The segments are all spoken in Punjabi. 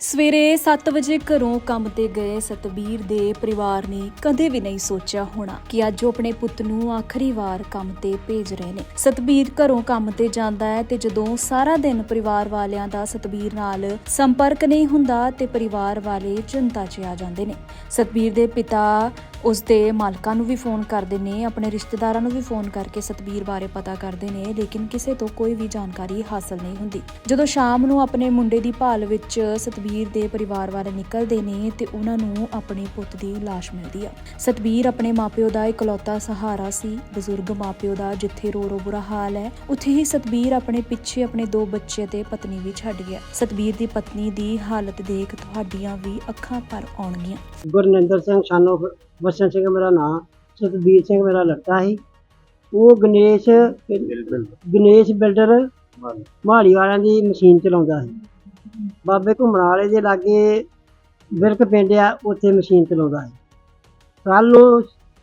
ਸਵੇਰੇ 7 ਵਜੇ ਘਰੋਂ ਕੰਮ ਤੇ ਗਏ ਸਤਬੀਰ ਦੇ ਪਰਿਵਾਰ ਨੇ ਕਦੇ ਵੀ ਨਹੀਂ ਸੋਚਿਆ ਹੋਣਾ ਕਿ ਅੱਜ ਉਹ ਆਪਣੇ ਪੁੱਤ ਨੂੰ ਆਖਰੀ ਵਾਰ ਕੰਮ ਤੇ ਭੇਜ ਰਹੇ ਨੇ। ਸਤਬੀਰ ਘਰੋਂ ਕੰਮ ਤੇ ਜਾਂਦਾ ਹੈ ਤੇ ਜਦੋਂ ਸਾਰਾ ਦਿਨ ਪਰਿਵਾਰ ਵਾਲਿਆਂ ਦਾ ਸਤਬੀਰ ਨਾਲ ਸੰਪਰਕ ਨਹੀਂ ਹੁੰਦਾ ਤੇ ਪਰਿਵਾਰ ਵਾਲੇ ਚਿੰਤਾ 'ਚ ਆ ਜਾਂਦੇ ਨੇ। ਸਤਬੀਰ ਦੇ ਪਿਤਾ ਉਸ ਦੇ ਮਾਲਕਾਂ ਨੂੰ ਵੀ ਫੋਨ ਕਰਦੇ ਨੇ, ਆਪਣੇ ਰਿਸ਼ਤੇਦਾਰਾਂ ਨੂੰ ਵੀ ਫੋਨ ਕਰਕੇ ਸਤਬੀਰ ਬਾਰੇ ਪਤਾ ਕਰਦੇ ਨੇ, ਲੇਕਿਨ ਕਿਸੇ ਤੋਂ ਕੋਈ ਵੀ ਜਾਣਕਾਰੀ ਹਾਸਲ ਨਹੀਂ ਹੁੰਦੀ। ਜਦੋਂ ਸ਼ਾਮ ਨੂੰ ਆਪਣੇ ਮੁੰਡੇ ਦੀ ਭਾਲ ਵਿੱਚ ਸਤਬੀਰ ਦੇ ਪਰਿਵਾਰ ਵਾਲੇ ਨਿਕਲਦੇ ਨੇ ਤੇ ਉਹਨਾਂ ਨੂੰ ਆਪਣੇ ਪੁੱਤ ਦੀ ਲਾਸ਼ ਮਿਲਦੀ ਆ। ਸਤਬੀਰ ਆਪਣੇ ਮਾਪਿਓ ਦਾ ਇਕਲੌਤਾ ਸਹਾਰਾ ਸੀ। ਬਜ਼ੁਰਗ ਮਾਪਿਓ ਦਾ ਜਿੱਥੇ ਰੋ ਰੋ ਬੁਰਾ ਹਾਲ ਹੈ, ਉੱਥੇ ਹੀ ਸਤਬੀਰ ਆਪਣੇ ਪਿੱਛੇ ਆਪਣੇ ਦੋ ਬੱਚੇ ਤੇ ਪਤਨੀ ਵੀ ਛੱਡ ਗਿਆ। ਸਤਬੀਰ ਦੀ ਪਤਨੀ ਦੀ ਹਾਲਤ ਦੇਖ ਤੁਹਾਡੀਆਂ ਵੀ ਅੱਖਾਂ ਭਰ ਆਉਣਗੀਆਂ। ਗੁਰਨਿੰਦਰ ਸਿੰਘ ਸਾਨੂੰ ਬਸਨ ਸਿੰਘ ਮੇਰਾ ਨਾਮ ਸਤਬੀਰ ਸਿੰਘ ਮੇਰਾ ਲੜਕਾ ਸੀ। ਉਹ ਗਣੇਸ਼ ਗਣੇਸ਼ ਬਿਲਡਰ ਮਾਲੀ ਵਾਲਿਆਂ ਦੀ ਮਸ਼ੀਨ ਚਲਾਉਂਦਾ ਸੀ। ਬਾਬੇ ਘੁੰਮਣ ਵਾਲੇ ਦੇ ਲਾਗੇ ਬਿਰਕ ਪਿੰਡ ਆ ਉੱਥੇ ਮਸ਼ੀਨ ਚਲਾਉਂਦਾ ਸੀ। ਕੱਲ ਉਹ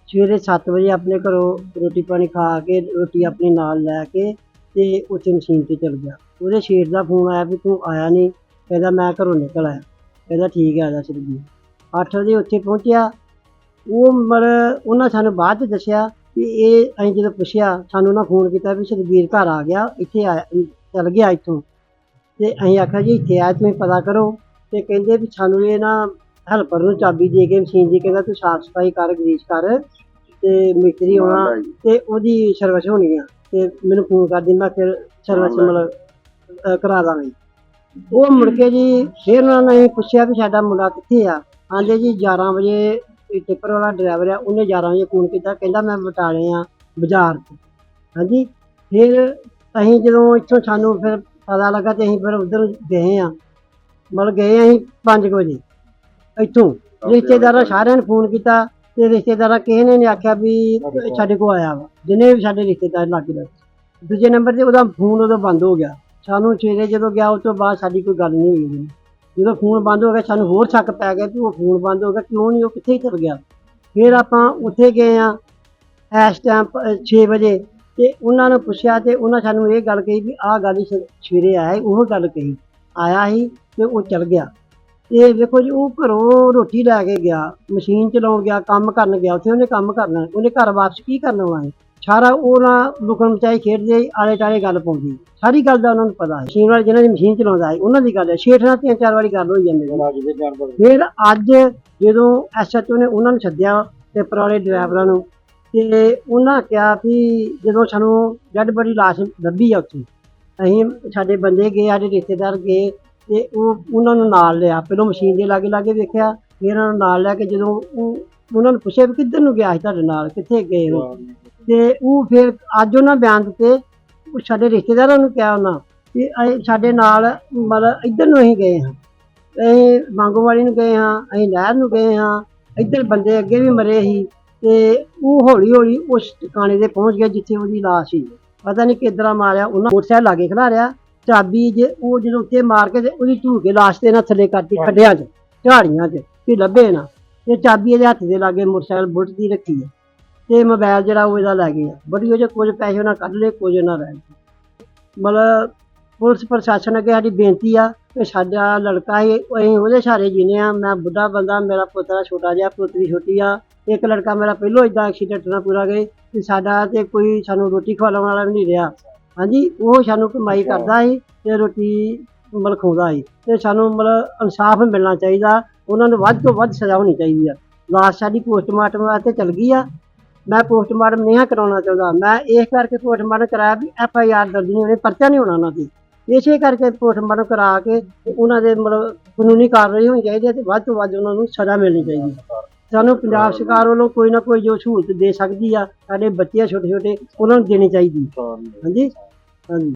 ਸਵੇਰੇ 7 ਵਜੇ ਆਪਣੇ ਘਰੋਂ ਰੋਟੀ ਪਾਣੀ ਖਾ ਕੇ ਰੋਟੀ ਆਪਣੀ ਨਾਲ ਲੈ ਕੇ ਤੇ ਉੱਥੇ ਮਸ਼ੀਨ ਤੇ ਚਲ ਗਿਆ। ਉਹਦੇ ਸ਼ੇਰ ਦਾ ਫੋਨ ਆਇਆ ਵੀ ਤੂੰ ਆਇਆ ਨਹੀਂ ਕਹਿੰਦਾ ਮੈਂ ਘਰੋਂ ਨਿਕਲ ਆਇਆ। ਕਹਿੰਦਾ ਠੀਕ ਹੈ ਆਦਾ ਸਤਬੀਰ 8 ਵਜੇ ਉੱਥੇ ਪਹੁੰਚਿਆ। ਉਹ ਮਰ ਉਹਨਾਂ ਸਾਨੂੰ ਬਾਅਦ ਚ ਦੱਸਿਆ ਕਿ ਇਹ ਅਸੀਂ ਜਦੋਂ ਪੁੱਛਿਆ ਸਾਨੂੰ ਉਹਨਾਂ ਫੋਨ ਕੀਤਾ ਵੀ ਸਤਬੀਰ ਘਰ ਆ ਗਿਆ ਇੱਥੇ ਆ ਚਲ ਗਿਆ ਇੱਥੋਂ। ਤੇ ਅਸੀਂ ਆਖਿਆ ਜੀ ਇੱਥੇ ਆ ਤੁਸੀਂ ਪਤਾ ਕਰੋ। ਤੇ ਕਹਿੰਦੇ ਵੀ ਸਾਨੂੰ ਇਹ ਨਾ ਹੈਲਪਰ ਨੂੰ ਚਾਬੀ ਦੇ ਕੇ ਮਸ਼ੀਨ ਦੀ ਕਹਿੰਦਾ ਤੂੰ ਸਾਫ਼ ਸਫ਼ਾਈ ਕਰ ਗਰੀਸ ਕਰ ਤੇ ਮਿਸਤਰੀ ਆਉਣਾ ਤੇ ਉਹਦੀ ਸਰਵਿਸ ਹੋਣੀ ਆ। ਤੇ ਮੈਨੂੰ ਫੋਨ ਕਰ ਦਿੰਦਾ ਫਿਰ ਸਰਵਿਸ ਮਤਲਬ ਕਰਾ ਦਾਂਗੇ। ਉਹ ਮੁੜ ਕੇ ਜੀ ਫਿਰ ਉਹਨਾਂ ਨੇ ਪੁੱਛਿਆ ਵੀ ਸਾਡਾ ਮੁੰਡਾ ਕਿੱਥੇ ਆ? ਆਂਦੇ ਜੀ 11 ਵਜੇ ਟਿੱਪਰ ਵਾਲਾ ਡਰਾਈਵਰ ਆ ਉਹਨੇ 11 ਵਜੇ ਫੋਨ ਕੀਤਾ ਕਹਿੰਦਾ ਮੈਂ ਬਟਾਲੇ ਆ ਬਾਜ਼ਾਰ 'ਚ ਹਾਂਜੀ? ਫਿਰ ਅਸੀਂ ਜਦੋਂ ਇੱਥੋਂ ਸਾਨੂੰ ਫਿਰ ਪਤਾ ਲੱਗਾ ਤੇ ਅਸੀਂ ਫਿਰ ਉਧਰ ਗਏ ਆ। ਮਤਲਬ ਗਏ ਅਸੀਂ 5 ਵਜੇ ਇੱਥੋਂ। ਰਿਸ਼ਤੇਦਾਰਾਂ ਸਾਰਿਆਂ ਨੇ ਫੋਨ ਕੀਤਾ ਤੇ ਰਿਸ਼ਤੇਦਾਰਾਂ ਕਿਸੇ ਨੇ ਨਹੀਂ ਆਖਿਆ ਵੀ ਸਾਡੇ ਕੋਲ ਆਇਆ ਵਾ। ਜਿੰਨੇ ਵੀ ਸਾਡੇ ਰਿਸ਼ਤੇਦਾਰ ਲੱਗ ਗਏ। ਦੂਜੇ ਨੰਬਰ ਤੇ ਉਹਦਾ ਫੋਨ ਉਦੋਂ ਬੰਦ ਹੋ ਗਿਆ। ਸਾਨੂੰ ਸਵੇਰੇ ਜਦੋਂ ਗਿਆ ਉਸ ਤੋਂ ਬਾਅਦ ਸਾਡੀ ਕੋਈ ਗੱਲ ਨਹੀਂ ਹੋਈ। ਜਦੋਂ ਫੋਨ ਬੰਦ ਹੋ ਗਿਆ, ਸਾਨੂੰ ਹੋਰ ਸ਼ੱਕ ਪੈ ਗਿਆ ਕਿ ਉਹ ਫੋਨ ਬੰਦ ਹੋ ਗਿਆ, ਕਿਉਂ ਨਹੀਂ, ਉਹ ਕਿੱਥੇ ਚਲ ਗਿਆ। ਫਿਰ ਆਪਾਂ ਉੱਥੇ ਗਏ ਆ ਇਸ ਟਾਈਮ 6 ਵਜੇ ਤੇ ਉਹਨਾਂ ਨੂੰ ਪੁੱਛਿਆ ਤੇ ਉਹਨਾਂ ਸਾਨੂੰ ਇਹ ਗੱਲ ਕਹੀ ਵੀ ਆਹ ਗੱਲ ਸ- ਸਵੇਰੇ ਆਇਆ ਉਹ ਗੱਲ ਕਹੀ। ਆਇਆ ਸੀ ਤੇ ਉਹ ਚਲ ਗਿਆ। ਤੇ ਵੇਖੋ ਜੀ, ਉਹ ਘਰੋਂ ਰੋਟੀ ਲੈ ਕੇ ਗਿਆ, ਮਸ਼ੀਨ ਚਲਾਉਣ ਗਿਆ, ਕੰਮ ਕਰਨ ਗਿਆ, ਉੱਥੇ ਉਹਨੇ ਕੰਮ ਕਰਨਾ, ਉਹਨੇ ਘਰ ਵਾਪਸ ਕੀ ਕਰਨ ਆਉਣਾ ਹੈ ਸਾਰਾ ਉਹਨਾਂ ਲੁਕਣ ਮਚਾਈ ਖੇਡਦੇ ਆਲੇ ਟਾਲੇ ਗੱਲ ਪਾਉਂਦੀ। ਸਾਰੀ ਗੱਲ ਦਾ ਉਹਨਾਂ ਨੂੰ ਪਤਾ ਹੈ। ਮਸ਼ੀਨ ਵਾਲੇ ਜਿਹਨਾਂ ਦੀ ਮਸ਼ੀਨ ਚਲਾਉਂਦਾ ਹੈ ਉਹਨਾਂ ਦੀ ਗੱਲ ਹੈ। ਸ਼ੇਠ ਨਾਲ ਤਿੰਨ ਚਾਰ ਵਾਰੀ ਗੱਲ ਹੋਈ ਜਾਂਦੀ ਫਿਰ ਅੱਜ ਜਦੋਂ ਐਸਐਚਓ ਨੇ ਉਹਨਾਂ ਨੂੰ ਸੱਦਿਆ ਪੇਪਰ ਵਾਲੇ ਡਰਾਈਵਰਾਂ ਨੂੰ ਤੇ ਉਹਨਾਂ ਕਿਹਾ ਵੀ ਜਦੋਂ ਸਾਨੂੰ ਡੈਡ ਬੜੀ ਲਾਸ਼ ਲੱਭੀ ਆ ਉੱਥੇ ਅਸੀਂ ਸਾਡੇ ਬੰਦੇ ਗਏ ਸਾਡੇ ਰਿਸ਼ਤੇਦਾਰ ਗਏ ਤੇ ਉਹ ਉਹਨਾਂ ਨੂੰ ਨਾਲ ਲਿਆ। ਪਹਿਲਾਂ ਮਸ਼ੀਨ ਦੇ ਲਾਗੇ ਲਾਗੇ ਵੇਖਿਆ ਫਿਰ ਉਹਨਾਂ ਨੂੰ ਨਾਲ ਲੈ ਕੇ ਜਦੋਂ ਉਹ ਉਹਨਾਂ ਨੂੰ ਪੁੱਛਿਆ ਵੀ ਕਿੱਧਰ ਨੂੰ ਗਿਆ ਸੀ ਤੁਹਾਡੇ ਨਾਲ ਕਿੱਥੇ ਗਏ ਹੋ ਤੇ ਉਹ ਫਿਰ ਅੱਜ ਉਹਨਾਂ ਬਿਆਨ ਦਿੱਤੇ, ਉਹ ਸਾਡੇ ਰਿਸ਼ਤੇਦਾਰਾਂ ਨੂੰ ਕਿਹਾ ਉਹਨਾਂ ਵੀ ਅਸੀਂ ਸਾਡੇ ਨਾਲ ਮਤਲਬ ਇੱਧਰ ਨੂੰ ਅਸੀਂ ਗਏ ਹਾਂ। ਅਸੀਂ ਮੰਗੋਵਾਲੀ ਨੂੰ ਗਏ ਹਾਂ, ਅਸੀਂ ਨਹਿਰ ਨੂੰ ਗਏ ਹਾਂ, ਇੱਧਰ ਬੰਦੇ ਅੱਗੇ ਵੀ ਮਰੇ ਸੀ ਤੇ ਉਹ ਹੌਲੀ ਹੌਲੀ ਉਸ ਟਿਕਾਣੇ ਤੇ ਪਹੁੰਚ ਗਿਆ ਜਿੱਥੇ ਉਹਦੀ ਲਾਸ਼ ਸੀ। ਪਤਾ ਨਹੀਂ ਕਿੱਦਾਂ ਮਾਰਿਆ, ਉਹਨਾਂ ਮੋਟਰਸਾਈਕਲ ਲਾਗੇ ਖਿਲਾਰਿਆ ਚਾਬੀ ਜੇ ਉਹ ਜਦੋਂ ਉੱਤੇ ਮਾਰ ਕੇ ਤੇ ਉਹਦੀ ਧੂ ਕੇ ਲਾਸ਼ ਤੇ ਨਾ ਥੱਲੇ ਕਰਤੀ, ਖੱਡਿਆਂ 'ਚ, ਝਾੜੀਆਂ 'ਚ ਕਿ ਲੱਭੇ ਨਾ। ਤੇ ਚਾਬੀ ਇਹਦੇ ਹੱਥ ਦੇ ਲਾਗੇ ਮੋਟਰਸਾਈਕਲ ਬੁੱਟ ਦੀ ਰੱਖੀ ਹੈ ਤੇ ਮੋਬਾਈਲ ਜਿਹੜਾ ਉਹ ਇਹਦਾ ਲੈ ਗਏ ਆ ਬੜੀ ਉਹਦੇ ਕੁਝ ਪੈਸੇ ਉਹਨਾਂ ਕੱਢ ਲਏ ਕੁਝ ਉਹਨਾਂ ਰਹਿ ਗਏ। ਮਤਲਬ ਪੁਲਿਸ ਪ੍ਰਸ਼ਾਸਨ ਅੱਗੇ ਸਾਡੀ ਬੇਨਤੀ ਆ ਕਿ ਸਾਡਾ ਲੜਕਾ ਹੀ ਅਸੀਂ ਉਹਦੇ ਸਾਰੇ ਜੀਨੇ ਆ। ਮੈਂ ਬੁੱਢਾ ਬੰਦਾ ਮੇਰਾ ਪੁੱਤਰਾ ਛੋਟਾ ਜਿਹਾ ਪੁੱਤਰੀ ਛੋਟੀ ਆ। ਇੱਕ ਲੜਕਾ ਮੇਰਾ ਪਹਿਲੋਂ ਇਦਾਂ ਐਕਸੀਡੈਂਟ ਨਾਲ ਪੂਰਾ ਗਏ ਤੇ ਸਾਡਾ ਤੇ ਕੋਈ ਸਾਨੂੰ ਰੋਟੀ ਖਵਾਉਣ ਵਾਲਾ ਵੀ ਨਹੀਂ ਰਿਹਾ। ਹਾਂਜੀ ਉਹ ਸਾਨੂੰ ਕਮਾਈ ਕਰਦਾ ਸੀ ਤੇ ਰੋਟੀ ਮਤਲਬ ਖਵਾਉਂਦਾ ਸੀ। ਤੇ ਸਾਨੂੰ ਮਤਲਬ ਇਨਸਾਫ ਮਿਲਣਾ ਚਾਹੀਦਾ। ਉਹਨਾਂ ਨੂੰ ਵੱਧ ਤੋਂ ਵੱਧ ਸਜ਼ਾ ਹੋਣੀ ਚਾਹੀਦੀ ਆ। ਲਾਸ਼ ਸਾਡੀ ਪੋਸਟਮਾਰਟਮ ਵਾਸਤੇ ਚਲ ਗਈ ਆ। ਮੈਂ ਪੋਸਟਮਾਰਟਮ ਨਹੀਂ ਕਰਾਉਣਾ ਚਾਹੁੰਦਾ। ਮੈਂ ਇਸ ਕਰਕੇ ਪੋਸਟਮਾਰਟਮ ਕਰਾਇਆ ਵੀ ਐਫ ਆਈ ਆਰ ਦਰਜ ਨਹੀਂ ਹੋਣੀ, ਪਰਚਾ ਨਹੀਂ ਹੋਣਾ ਉਹਨਾਂ ਤੇ ਇਸੇ ਕਰਕੇ ਪੋਸਟਮਾਰਟਮ ਕਰਾ ਕੇ ਉਹਨਾਂ ਦੇ ਮਤਲਬ ਕਾਨੂੰਨੀ ਕਾਰਵਾਈ ਹੋਣੀ ਚਾਹੀਦੀ ਹੈ ਤੇ ਵੱਧ ਤੋਂ ਵੱਧ ਉਹਨਾਂ ਨੂੰ ਸਜ਼ਾ ਮਿਲਣੀ ਚਾਹੀਦੀ ਹੈ। ਸਾਨੂੰ ਪੰਜਾਬ ਸਰਕਾਰ ਵੱਲੋਂ ਕੋਈ ਨਾ ਕੋਈ ਜੋ ਸਹੂਲਤ ਦੇ ਸਕਦੀ ਆ, ਸਾਡੇ ਬੱਚੇ ਆ ਛੋਟੇ ਛੋਟੇ ਉਹਨਾਂ ਨੂੰ ਦੇਣੀ ਚਾਹੀਦੀ। ਹਾਂਜੀ? ਹਾਂਜੀ।